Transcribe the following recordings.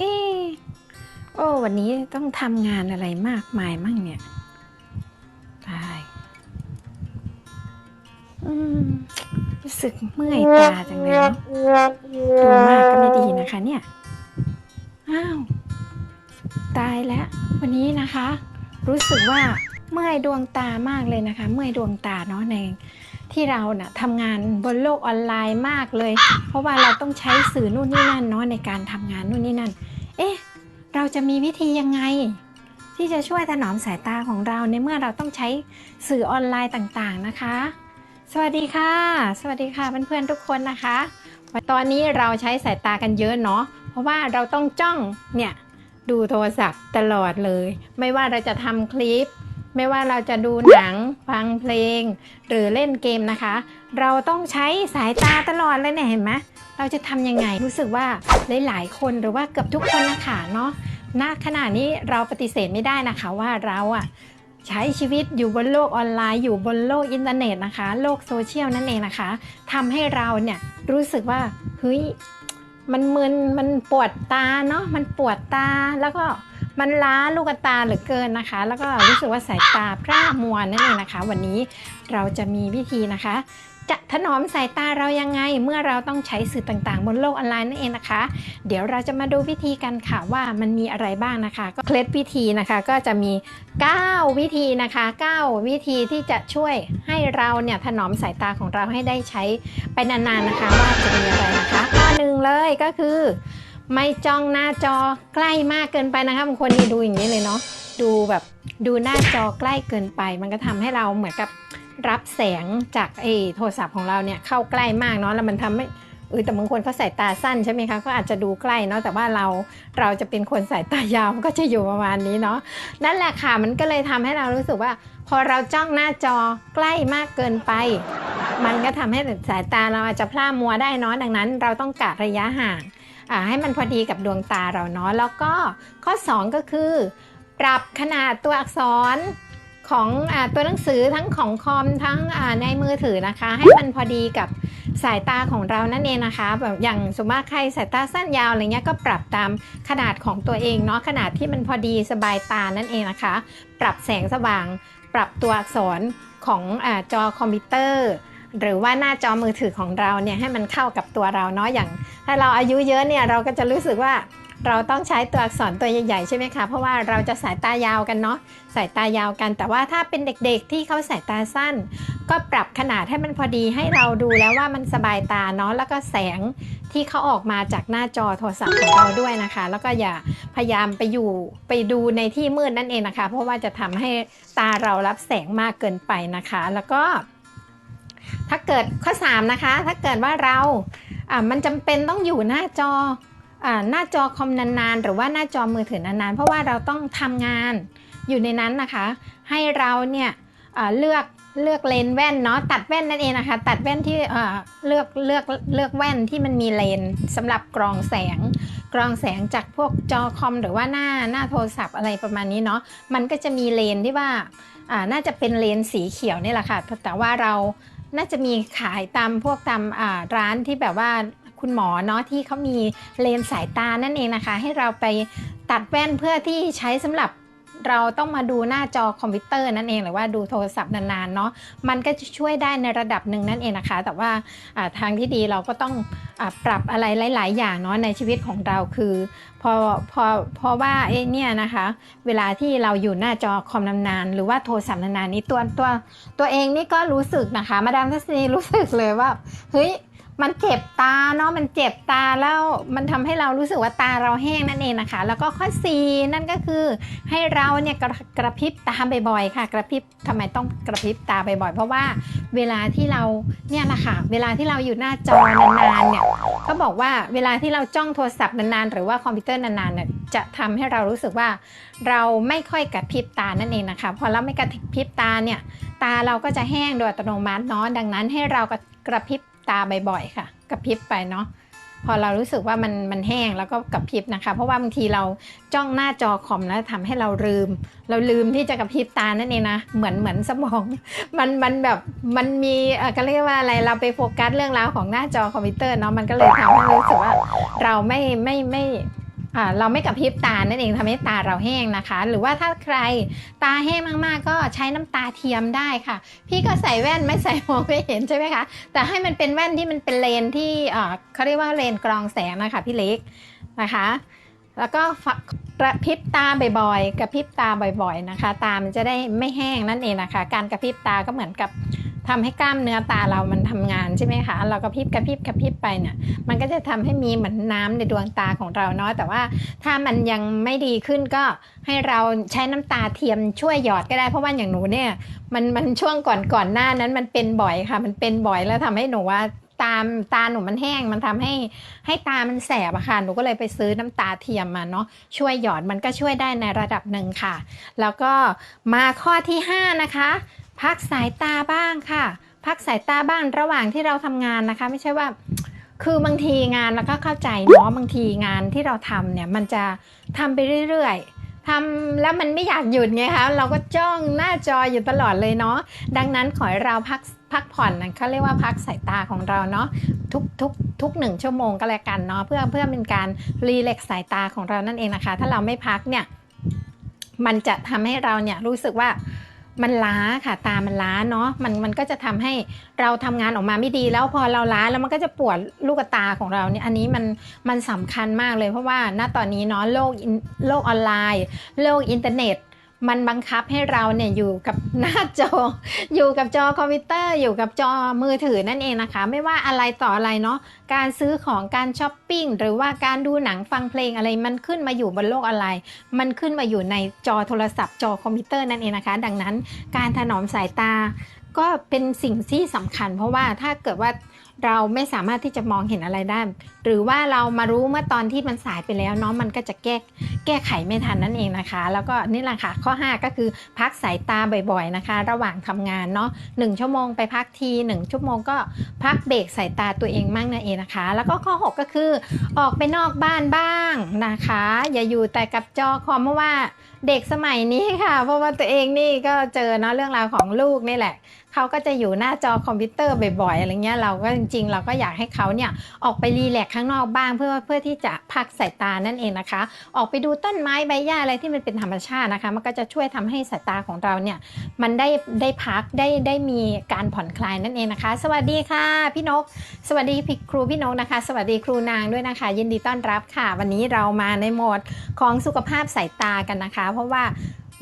เอโอ้วันนี้ต้องทำงานอะไรมากมายมั่งเนี่ยตายอืมรู้สึกเมื่อยตาจังเลยเนาะดูมากก็ไม่ดีนะคะ เนี่ย อ้าว ตายแล้ว วันนี้นะคะ รู้สึกว่า เมื่อยดวงตามากเลยนะคะ เมื่อยดวงตาเนาะในที่เราเนะ่ะทำงานบนโลกออนไลน์มากเลย เพราะว่าเราต้องใช้สื่อนู่นนี่นั่นเนาะในการทำงานนู่นนี่นั่น เอ๊ะ เราจะมีวิธียังไง ที่จะช่วยถนอมสายตาของเราในเมื่อเราต้องใช้สื่อออนไลน์ต่างๆนะคะ สวัสดีค่ะ สวัสดีค่ะเพื่อนๆทุกคนนะคะ ตอนนี้เราใช้สายตากันเยอะเนาะเพราะว่าเราต้องจ้องเนี่ยดูโทรศัพท์ตลอดเลย ไม่ว่าเราจะทำคลิป ไม่ว่าเราจะดูหนังฟังเพลง หรือเล่นเกมนะคะ เราต้องใช้สายตาตลอดเลยเนี่ยเห็นไหมเราจะทำยังไงรู้สึกว่าหลายๆคนหรือว่าเกือบทุกคนนะคะเนาะณขณะนี้เราปฏิเสธไม่ได้นะคะว่าเราอะใช้ชีวิตอยู่บนโลกออนไลน์อยู่บนโลกอินเทอร์เน็ตนะคะ โลกโซเชียลนั่นเองนะคะทำให้เราเนี่ยรู้สึกว่าเฮ้ยมันมึนมันปวดตาเนาะมันปวดตาแล้วก็ มันล้าลูกตาเหลือเกินนะคะ แล้วก็รู้สึกว่าสายตาพร่ามัวนั่นเองนะคะ วันนี้เราจะมีวิธีนะคะ จะถนอมสายตาเรายังไง เมื่อเราต้องใช้สื่อต่างๆ บนโลกออนไลน์นั่นเองนะคะ เดี๋ยวเราจะมาดูวิธีกันค่ะว่ามันมีอะไรบ้างนะคะ ก็เคล็ดวิธีนะคะก็จะมี 9 วิธีนะคะ 9 วิธีที่จะช่วยให้เราเนี่ยถนอมสายตาของเราให้ได้ใช้ไปนานๆนะคะ ว่าจะมีอะไรนะคะข้อหนึ่งเลยก็คือ ไม่จ้องหน้าจอใกล้มากเกินไปนะคะบางคนนี่ดูอย่างนี้เลยเนาะดูแบบดูหน้าจอใกล้เกินไป มันก็ทำให้เราเหมือนกับรับแสงจากไอ้โทรศัพท์ของเราเนี่ยเข้าใกล้มากเนาะแล้วมันทำให้เออแต่บางคนเขาสายตาสั้นใช่ไหมคะก็อาจจะดูใกล้เนาะแต่ว่าเราเราจะเป็นคนสายตายาวก็จะอยู่ประมาณนี้เนาะนั่นแหละค่ะมันก็เลยทำให้เรารู้สึกว่า พอเราจ้องหน้าจอใกล้มากเกินไป มันก็ทำให้สายตาเราอาจจะพร่ามัวได้เนาะดังนั้น เราต้องกะระยะห่าง ให้มันพอดีกับดวงตาเราเนาะแล้วก็ข้อ 2 ก็คือ ปรับขนาดตัวอักษรของอตัวหนังสือทั้งของคอมทั้งในมือถือนะคะ ให้มันพอดีกับสายตาของเรานั่นเองนะคะ แบบอย่างสมมติใครสายตาสั้นยาวอะไรเงี้ยก็ปรับตามขนาดของตัวเองเนาะขนาดที่มันพอดีสบายตานั่นเองนะคะ ปรับแสงสว่าง ปรับตัวอักษรของอจอคอมพิวเตอร์ หรือว่าหน้าจอมือถือของเราเนี่ยให้มันเข้ากับตัวเราเนาะอย่าง ถ้าเราอายุเยอะเนี่ยเราก็จะรู้สึกว่าเราต้องใช้ตัวอักษรตัวใหญ่ๆใช่ไหมคะเพราะว่าเราจะสายตายาวกันเนาะสายตายาวกัน แต่ว่าถ้าเป็นเด็กๆที่เขาสายตาสั้น ก็ปรับขนาดให้มันพอดีให้เราดูแล้วว่ามันสบายตาเนาะแล้วก็แสงที่เขาออกมาจากหน้าจอโทรศัพท์ของเราด้วยนะคะ แล้วก็อย่าพยายามไปอยู่ไปดูในที่มืดนั่นเองนะคะ เพราะว่าจะทำให้ตาเรารับแสงมากเกินไปนะคะ แล้วก็ ถ้าเกิดข้อ 3 นะคะ ถ้าเกิดว่าเราอ่ามันจำเป็นต้องอยู่หน้าจออ่าหน้าจอคอมนานๆ หรือว่าหน้าจอมือถือนานๆ เพราะว่าเราต้องทำงานอยู่ในนั้นนะคะ ให้เราเนี่ยเลือกเลือกเลนแว่นเนาะตัดแว่นนั่นเองนะคะ ตัดแว่นที่เลือกเลือกเลือกแว่นที่มันมีเลนส์สำหรับกรองแสง กรองแสงจากพวกจอคอม หรือว่าหน้าหน้าโทรศัพท์อะไรประมาณนี้เนาะมันก็จะมีเลนที่ว่าน่าจะเป็นเลนส์สีเขียวนี่แหละค่ะแต่ว่าเรา น่าจะมีขายตามพวกตามร้านที่แบบว่าคุณหมอเนาะที่เขามีเลนส์สายตานั่นเองนะคะ ให้เราไปตัดแว่นเพื่อที่ใช้สำหรับ เราต้องมาดูหน้าจอคอมพิวเตอร์นั่นเองหรือว่าดูโทรศัพท์นานๆเนาะมันก็จะช่วยได้ในระดับหนึ่งนั่นเองนะคะ แต่ว่าทางที่ดีเราก็ต้องอปรับอะไรหลาย ๆ อย่างเนาะในชีวิตของเราคือพอพอเพราะว่าเอ้เนี่ยนะคะ เวลาที่เราอยู่หน้าจอคอมนานๆหรือว่าโทรศัพท์นานๆนี้ตัวตัวตัวเองนี่ก็รู้สึกนะคะ มาดามทัศนีรู้สึกเลยว่าเฮ้ย มันเจ็บตาเนาะมันเจ็บตาแล้วมันทำให้เรารู้สึกว่าตาเราแห้งนั่นเองนะคะ แล้วก็ข้อ 4 นั่นก็คือให้เราเนี่ยกระกระพริบตาบ่อยๆค่ะ กระพริบทำไมต้องกระพริบตาบ่อยๆเพราะว่าเวลาที่เราเนี่ยนะค่ะเวลาที่เราอยู่หน้าจอนานๆเนี่ยเขาบอกว่าเวลาที่เราจ้องโทรศัพท์นานๆหรือว่าคอมพิวเตอร์นานๆเนี่ยจะทำให้เรารู้สึกว่าเราไม่ค่อยกระพริบตานั่นเองนะคะพอเราไม่กระพริบตาเนี่ยตาเราก็จะแห้งโดยอัตโนมัติเนาะดังนั้นให้เรากระพริบ ตาบ่อยๆค่ะกระพริบไปเนาะพอเรารู้สึกว่ามันมันแห้งแล้วก็กระพริบนะคะ เพราะว่าบางทีเราจ้องหน้าจอคอมแล้วทำให้เราลืม เราลืมที่จะกระพริบตานั่นเองนะเหมือนเหมือนสมอง มันมันแบบมันมีเออก็เรียกว่าอะไรเราไปโฟกัสเรื่องราวของหน้าจอคอมพิวเตอร์เนาะมันก็เลยทำให้รู้สึกว่าเราไม่ไม่ไม่ เราไม่กระพริบตานั่นเองทำให้ตาเราแห้งนะคะ หรือว่าถ้าใครตาแห้งมากๆ ก็ใช้น้ำตาเทียมได้ค่ะ พี่ก็ใส่แว่นไม่ใส่มองไม่เห็นใช่ไหมคะ แต่ให้มันเป็นแว่นที่มันเป็นเลนที่เขาเรียกว่าเลนกรองแสงนะคะพี่เล็กนะคะ แล้วก็กระพริบตาบ่อยๆ กระพริบตาบ่อยๆนะคะ ตามันจะได้ไม่แห้งนั่นเองนะคะ การกระพริบตาก็เหมือนกับ ทำให้กล้ามเนื้อตาเรามันทำงานใช่ไหมคะ เรากระพริบกระพริบกระพริบไปเนี่ย มันก็จะทำให้มีเหมือนน้ำในดวงตาของเราเนาะ แต่ว่าถ้ามันยังไม่ดีขึ้นก็ให้เราใช้น้ำตาเทียมช่วยหยอดก็ได้ เพราะว่าอย่างหนูเนี่ยมันมันช่วงก่อนก่อนหน้านั้นมันเป็นบ่อยค่ะ มันเป็นบ่อยแล้วทำให้หนูว่าตามตาหนูมันแห้งมันทำให้ให้ตามันแสบอะค่ะหนูก็เลยไปซื้อน้ำตาเทียมมาเนาะช่วยหยอดมันก็ช่วยได้ในระดับหนึ่งค่ะ แล้วก็มาข้อที่ห้านะคะ พักสายตาบ้างค่ะ พักสายตาบ้างระหว่างที่เราทำงานนะคะ ไม่ใช่ว่า คือบางทีงานเราก็เข้าใจเนาะบางทีงานที่เราทำเนี่ยมันจะทำไปเรื่อยๆทำแล้วมันไม่อยากหยุดไงคะเราก็จ้องหน้าจออยู่ตลอดเลยเนาะดังนั้นขอให้เราพักพักผ่อนนะเขาเรียกว่าพักสายตาของเราเนาะทุกทุกทุกหนึ่งชั่วโมงก็แล้วกันเนาะเพื่อเพื่อเป็นการรีเล็กซ์สายตาของเรานั่นเองนะคะ ถ้าเราไม่พักเนี่ยมันจะทำให้เราเนี่ยรู้สึกว่า มันล้าค่ะตามันล้าเนาะมันมันก็จะทำให้เราทำงานออกมาไม่ดี แล้วพอเราล้าแล้วมันก็จะปวดลูกตาของเราเนี่ยอันนี้มันมันสำคัญมากเลยเพราะว่าณตอนนี้เนาะโลกโลกออนไลน์ โลกอินเทอร์เน็ต มันบังคับให้เราเนี่ยอยู่กับหน้าจอ อยู่กับจอคอมพิวเตอร์อยู่กับจอมือถือนั่นเองนะคะ ไม่ว่าอะไรต่ออะไรเนาะการซื้อของการช้อปปิ้งหรือว่าการดูหนังฟังเพลงอะไรมันขึ้นมาอยู่บนโลกออนไลน์มันขึ้นมาอยู่ในจอโทรศัพท์จอคอมพิวเตอร์นั่นเองนะคะ ดังนั้นการถนอมสายตาก็เป็นสิ่งที่สำคัญ เพราะว่าถ้าเกิดว่า เราไม่สามารถที่จะมองเห็นอะไรได้ หรือว่าเรามารู้เมื่อตอนที่มันสายไปแล้วเนาะมันก็จะแก้แก้ไขไม่ทันนั่นเองนะคะ แล้วก็นี่แหละค่ะข้อ 5 ก็คือพักสายตาบ่อยๆนะคะ ระหว่างทำงานเนาะหนึ่งชั่วโมงไปพักทีหนึ่งชั่วโมงก็พักเบรกสายตาตัวเองมั่งนั่นเองนะคะ แล้วก็ข้อ 6 ก็คือออกไปนอกบ้านบ้างนะคะ อย่าอยู่แต่กับจอคอมเพราะว่าเด็กสมัยนี้ค่ะ เพราะว่าตัวเองนี่ก็เจอเนาะเรื่องราวของลูกนี่แหละ เขาก็จะอยู่หน้าจอคอมพิวเตอร์บ่อยๆอะไรเงี้ยเราก็จริงๆ เราก็อยากให้เขาเนี่ยออกไปรีแลกข้างนอกบ้างเพื่อเพื่อที่จะพักสายตานั่นเองนะคะ ออกไปดูต้นไม้ใบหญ้าอะไรที่มันเป็นธรรมชาตินะคะ มันก็จะช่วยทำให้สายตาของเราเนี่ยมันได้ได้พักได้ได้มีการผ่อนคลายนั่นเองนะคะ สวัสดีค่ะพี่นก สวัสดีพี่ครูพี่นกนะคะ สวัสดีครูนางด้วยนะคะ ยินดีต้อนรับค่ะ วันนี้เรามาในโหมดของสุขภาพสายตากันนะคะ เพราะว่า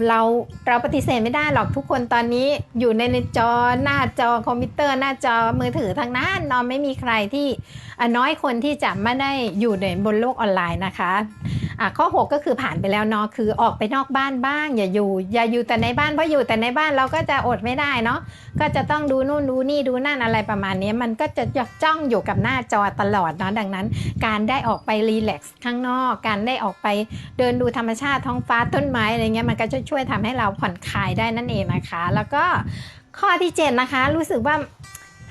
เราเราปฏิเสธไม่ได้หรอกทุกคนตอนนี้อยู่ในจอหน้าจอคอมพิวเตอร์หน้าจอมือถือทางนั้นนอนไม่มีใครที่น้อยคนที่จะไม่ได้อยู่ในบนโลกออนไลน์นะคะ ข้อ 6 ก็คือผ่านไปแล้วเนาะคือออกไปนอกบ้านบ้าง อย่าอยู่ อย่าอยู่แต่ในบ้านเพราะอยู่แต่ในบ้านเราก็จะอดไม่ได้เนาะก็จะต้องดูนู่นดูนี่ดูนั่นอะไรประมาณนี้มันก็จะจ้องอยู่กับหน้าจอตลอดเนาะดังนั้น การได้ออกไปรีแลกซ์ข้างนอก การได้ออกไปเดินดูธรรมชาติท้องฟ้าต้นไม้อะไรเงี้ยมันก็จะช่วยทำให้เราผ่อนคลายได้นั่นเองนะคะ แล้วก็ข้อที่ 7 นะคะ รู้สึกว่า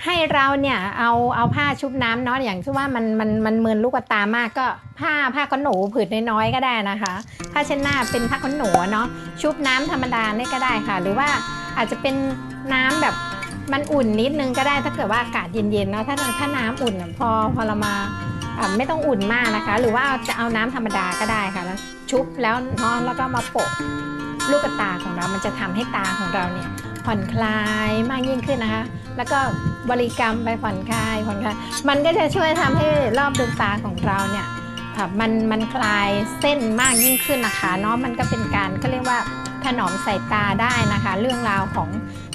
ให้เราเนี่ยเอาเอาผ้าชุบน้ำเนาะอย่างที่ว่ามันมันมันเมินลูกตามากก็ผ้าผ้าขนหนูผืนน้อยๆก็ได้นะคะผ้าเช็ดหน้าเป็นผ้าขนหนูเนาะชุบน้ำธรรมดาเนี่ยก็ได้ค่ะ หรือว่าอาจจะเป็นน้ำแบบมันอุ่นนิดนึงก็ได้ถ้าเกิดว่าอากาศเย็นๆเนาะถ้าถ้าน้ำอุ่นพอพอเรามาไม่ต้องอุ่นมากนะคะ หรือว่าจะเอาน้ำธรรมดาก็ได้ค่ะแล้วชุบแล้วเนาะแล้วก็มาโปะลูกตาของเรามันจะทำให้ตาของเราเนี่ย ผ่อนคลายมากยิ่งขึ้นนะคะ แล้วก็บริกรรมไปผ่อนคลายผ่อนคลายมันก็จะช่วยทำให้รอบดวงตาของเราเนี่ยมันมันคลายเส้นมากยิ่งขึ้นนะคะเนาะมันก็เป็นการก็เรียกว่าถนอมสายตาได้นะคะ เรื่องราวของ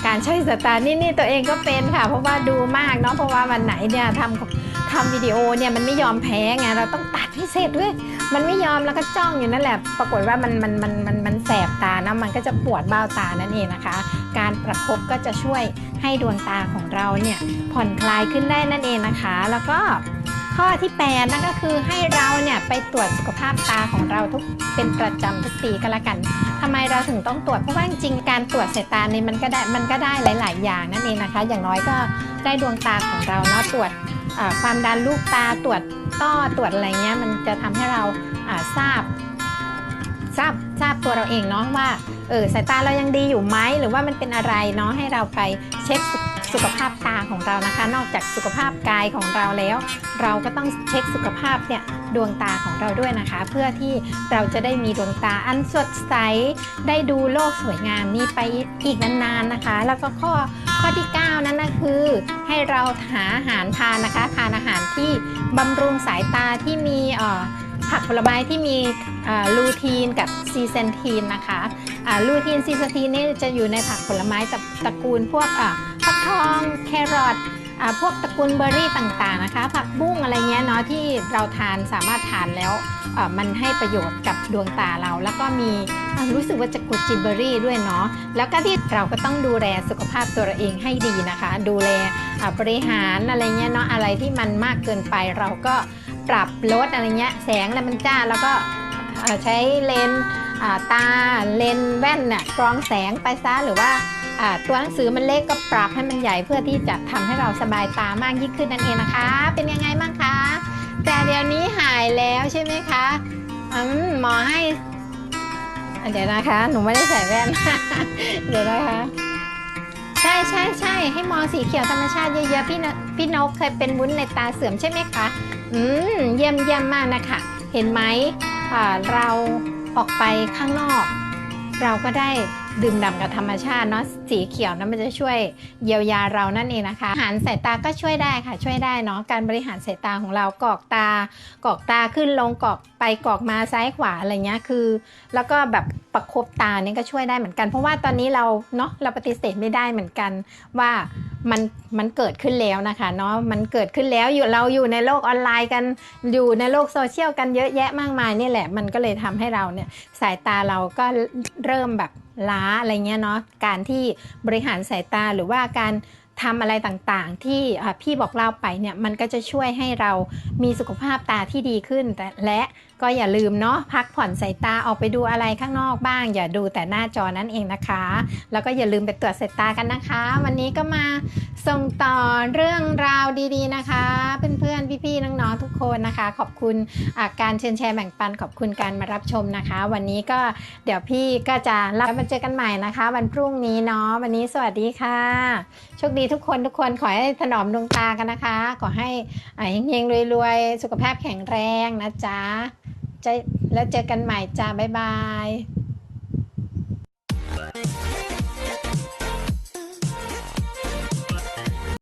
การใช้สายตานี่นี่ตัวเองก็เป็นค่ะ เพราะว่าดูมากเนาะเพราะว่าวันไหนเนี่ยทำ ทำวิดีโอเนี่ยมันไม่ยอมแพ้ไงเราต้องตัดให้เสร็จด้วย มันไม่ยอมแล้วก็จ้องอยู่นั่นแหละ ปรากฏว่ามันมันมันมันมันแสบตานะมันก็จะปวดเบ้าตานั่นเองนะคะ การประคบก็จะช่วยให้ดวงตาของเราเนี่ยผ่อนคลายขึ้นได้นั่นเองนะคะ แล้วก็ข้อที่แปดนั่นก็คือให้เราเนี่ยไปตรวจสุขภาพตาของเราทุกเป็นประจำทุกปีก็แล้วกันทำไมเราถึงต้องตรวจเพราะว่าจริงการตรวจสายตาเนี่ยมันก็ได้มันก็ได้หลาย ๆ อย่างนั่นเองนะคะ อย่างน้อยก็ได้ดวงตาของเราเนาะตรวจ ความดันลูกตาตรวจต้อตรวจอะไรเงี้ยมันจะทำให้เราอ่าทราบทราบทราบตัวเราเองเนาะว่าเออสายตาเรายังดีอยู่ไหมหรือว่ามันเป็นอะไรเนาะให้เราไปเช็ค สุขภาพตาของเรานะคะ นอกจากสุขภาพกายของเราแล้ว เราก็ต้องเช็คสุขภาพเนี่ยดวงตาของเราด้วยนะคะ เพื่อที่เราจะได้มีดวงตาอันสดใสได้ดูโลกสวยงามนี้ไปอีกนานๆนะคะ แล้วก็ข้อข้อที่ 9 นั้นนะคือ ให้เราหาอาหารทานนะคะทานอาหารที่บำรุงสายตาที่มีผักผลไม้ที่มีลูทีนกับซีเซนทีนนะคะลูทีนซีเซนทีนนี่จะอยู่ในผักผลไม้ตระกูลพวกอ่ กทองแครอทอ่าพวกตระกูลเบอร์รี่ต่างๆนะคะ ผักบุ้งอะไรเงี้ยเนาะที่เราทานสามารถทานแล้วมันให้ประโยชน์กับดวงตาเรา แล้วก็มีรู้สึกว่าจะกุจิเบอร์รี่ด้วยเนาะแล้วก็ที่เราก็ต้องดูแลสุขภาพตัวเราเองให้ดีนะคะ ดูแลบริหารอะไรเงี้ยเนาะอะไรที่มันมากเกินไปเราก็ปรับลดอะไรเงี้ยแสงแล้วมันจ้าแล้วก็ใช้เลนตาเลนแว่นน่ะกรองแสงไปซะหรือว่า ตัวหนังสือมันเล็กก็ปรับให้มันใหญ่เพื่อที่จะทำให้เราสบายตามากยิ่งขึ้นนั่นเองนะคะ เป็นยังไงบ้างคะแต่เดี๋ยวนี้หายแล้วใช่ไหมคะอืมหมอให้เดี๋ยวนะคะ หนูไม่ได้ใส่แว่นเดี๋ยวนะคะ ใช่ใช่ใช่ให้มองสีเขียวธรรมชาติเยอะๆพี่นพี่นกเคยเป็นวุ้นในตาเสื่อมใช่ไหมคะ อืมเยี่ยมเยี่ยมมากนะคะ เห็นไหมอ่าเราออกไปข้างนอก เราก็ได้ ดื่มด่ำกับธรรมชาติเนาะสีเขียวนั้นมันจะช่วยเยียวยาเรานั่นเองนะคะอาหารสายตาก็ช่วยได้ค่ะช่วยได้เนาะการบริหารสายตาของเรากอกตากอกตาขึ้นลงกอกไปกอกมาซ้ายขวาอะไรเงี้ยคือ แล้วก็แบบประคบตาเนี่ยก็ช่วยได้เหมือนกัน เพราะว่าตอนนี้เราเนาะเราปฏิเสธไม่ได้เหมือนกันว่ามันมันเกิดขึ้นแล้วนะคะเนาะมันเกิดขึ้นแล้วอยู่เราอยู่ในโลกออนไลน์กันอยู่ในโลกโซเชียลกันเยอะแยะมากมายนี่แหละ มันก็เลยทำให้เราเนี่ยสายตาเราก็เริ่มแบบ ล้าอะไรเงี้ยเนาะการที่บริหารสายตาหรือว่าการทำอะไรต่างๆ ที่พี่บอกเล่าไปเนี่ยมันก็จะช่วยให้เรามีสุขภาพตาที่ดีขึ้นแต่และ ก็อย่าลืมเนาะพักผ่อนสายตาออกไปดูอะไรข้างนอกบ้าง อย่าดูแต่หน้าจอนั่นเองนะคะ แล้วก็อย่าลืมไปตรวจสายตากันนะคะ วันนี้ก็มาส่งต่อเรื่องราวดีๆนะคะ เพื่อนๆพี่ๆน้องๆทุกคนนะคะ ขอบคุณการเชิญแชร์แบ่งปันขอบคุณการมารับชมนะคะ วันนี้ก็เดี๋ยวพี่ก็จะรับมาเจอกันใหม่นะคะ วันพรุ่งนี้เนาะวันนี้สวัสดีค่ะโชคดีทุกคนทุกคนขอให้ถนอมดวงตากันนะคะ ขอให้เฮงๆรวยๆ สุขภาพแข็งแรงนะจ๊ะ แล้วเจอกันใหม่จ้าบ๊ายบาย